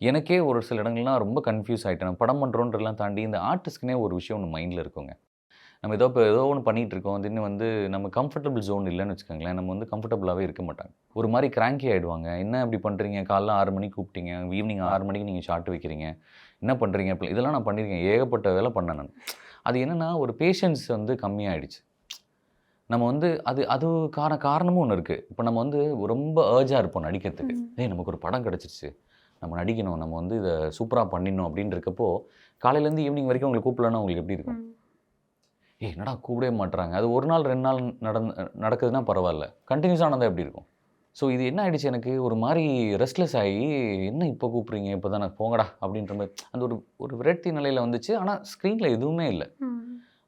எனக்கே ஒரு சில இடங்கள்லாம் ரொம்ப கன்ஃப்யூஸ் ஆயிட்டேன். நான் படம் பண்ணுறோன்றதெல்லாம் தாண்டி இந்த ஆர்டிஸ்ட்க்குனே ஒரு விஷயம் ஒண்ணு மைண்ட்ல இருக்குங்க. நம்ம ஏதோ இப்போ ஏதோ ஒண்ணு பண்ணிட்டு இருக்கோம். திடீர்னு வந்து நம்ம கம்ஃபர்டபுள் ஜோன் இல்லன்னு வச்சுக்கோங்களேன். நம்ம வந்து கம்ஃபர்டபுளாவே இருக்க மாட்டாங்க. ஒரு மாரி கிராங்கி ஆயிடுவாங்க. என்ன இப்படி பண்றீங்க? காலைல 6 மணிக்கு கூப்பிட்டீங்க. ஈவினிங் 6 மணிக்கு நீங்க ஷாட் வைக்கிறீங்க. என்ன பண்றீங்க? இப்ப இதெல்லாம் நான் பண்ணியிருக்கேன். ஏகப்பட்ட வேலை பண்ணேன் நானு. அது என்னன்னா ஒரு பேஷன்ஸ் வந்து கம்மியாயிடுச்சு. நம்ம வந்து அது அது கார காரணமும் ஒண்ணு இருக்கு. இப்ப நம்ம வந்து ரொம்ப அர்ஜா இருப்போம் நடிக்கிறதுக்கு. "ஏய் நமக்கு ஒரு படம் கிடைச்சிருச்சு. நம்ம நடிக்கணும். நம்ம வந்து இத சூப்பரா பண்ணிடணும்." அப்படின்னு இருக்கப்போ, காலையிலேருந்து ஈவினிங் வரைக்கும் உங்கள கூப்பிடலன்னா உங்களுக்கு எப்படி இருக்கும்? "ஏய் என்னடா கூப்பிடவே மாட்றாங்க." அது 1 நாள் 2 நாள் நடந் நடக்குதுன்னா பரவால்ல. கன்டினியூஸா நடந்தா எப்படி இருக்கும்? ஸோ இது என்ன ஆயிடுச்சு எனக்கு ஒரு மாரி ரெஸ்ட்லெஸ் ஆயி, "என்ன இப்ப கூப்பிடுறீங்க? இப்ப தானே போங்கடா." அப்படின்ற மாரி அந்த ஒரு ஒரு விரக்தி நிலையில வந்துச்சு. ஆனா ஸ்க்ரீன்ல எதுவுமே இல்ல.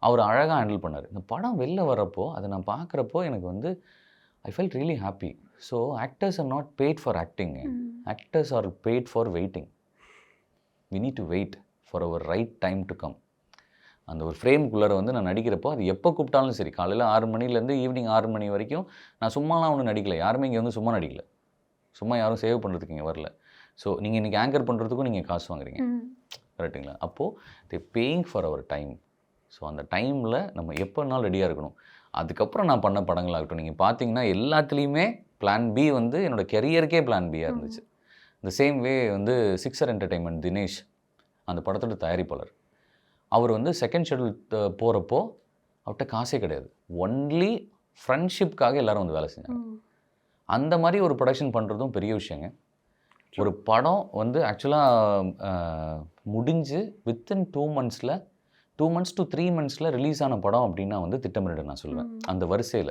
அவரு அழகா ஹேண்டில் பண்ணாரு. இந்த படம் வெளில வரப்போ, அத நான் பார்க்குறப்போ எனக்கு வந்து I felt really happy. So actors are not paid for ஆக்டிங்க. ம். Actors are paid for waiting. We need to wait for our right time to come. அந்த ஒரு ஃப்ரேம்க்குள்ளார வந்து நான் நடிக்கிறப்போ, அது எப்ப கூப்பிட்டாலும் சரி, காலையில 6 மணிலேருந்து ஈவினிங் 6 மணி வரைக்கும் நான் சும்மாலாம் ஒண்ணும் நடிக்கல. யாருமே இங்க வந்து சும்மா நடிக்கல. சும்மா யாரும் சேவ் பண்றதுக்கு இங்க வரல. ஸோ நீங்க இன்னைக்கு ஆங்கர் பண்றதுக்கும் நீங்க காசு வாங்குறீங்க. ம். கரெக்ட்டுங்களா? அப்போ they paying for our time. So அந்த டைம்ல நம்ம எப்ப வேணாலும் ரெடியா இருக்கணும். அதுக்கப்புறம் நான் பண்ண படங்களாகட்டும், நீங்க பார்த்தீங்கன்னா எல்லாத்துலயுமே பிளான் பி வந்து என்னோட கெரியருக்கே பிளான் பியா ம். இருந்துச்சு. இந்த சேம் வே வந்து சிக்ஸர் என்டர்டெயின்மென்ட் தினேஷ், அந்த படத்தோட தயாரிப்பாளர். அவர் வந்து செகண்ட் ஷெட்யூல் த போறப்போ, அவர்ட்ட காசே கிடையாது. ஒன்லி ஃப்ரெண்ட்ஷிப்காக எல்லாரும் வந்து வேலை செஞ்சாங்க. அந்த மாரி ஒரு புரொடக்ஷன் பண்றதும் பெரிய விஷயங்க. ஒரு படம் வந்து ஆக்சுவலா அ முடிஞ்சு வித்தின் 2 மந்த்ஸ்ல 2 மந்த்ஸ் டூ 3 மந்த்ஸ்ல ரிலீஸ் ஆன படம் அப்படின்னா வந்து திட்டமிரல் நான் சொல்லுவேன். அந்த வரிசையில.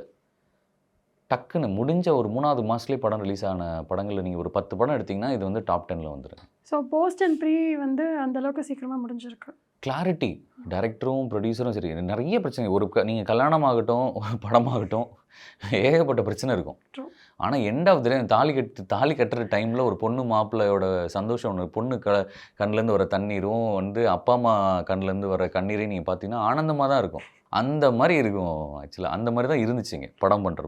டக்குன்னு முடிஞ்ச ஒரு 3வது மாசத்திலேயே படம் ரிலீஸ் ஆன படங்கள்ல நீங்க ஒரு 10 படம் எடுத்தீங்கன்னா, இது வந்து டாப் 10ல வந்துரும். ஸோ போஸ்ட் அண்ட் ப்ரீ வந்து அந்த அளவுக்கு சீக்கிரமா முடிஞ்சிருக்கு. கிளாரிட்டி. டைரக்டரும், ப்ரொடியூசரும் சரி, நெறைய பிரச்சனை. ஒரு க நீங்க கல்யாணம் ஆகட்டும், படமாகட்டும் ஏகப்பட்ட பிரச்சனை இருக்கும். ட்ரூ. ஆனா எண்ட் ஆஃப் த தாலி கட்டு தாலி கட்டுற டைம்ல ஒரு பொண்ணு மாப்பிள்ளையோட சந்தோஷம் ஒண்ணு பொண்ணு க கண்லேருந்து வர தண்ணீரும் வந்து அப்பா, அம்மா கண்லேருந்து வர கண்ணீரையும் நீங்க பார்த்தீங்கன்னா, ஆனந்தமா தான் இருக்கும். அந்த மாரி இருக்கும் ஆக்சுவலா. அந்த மாரி தான் இருந்துச்சுங்க படம் பண்றப்போ.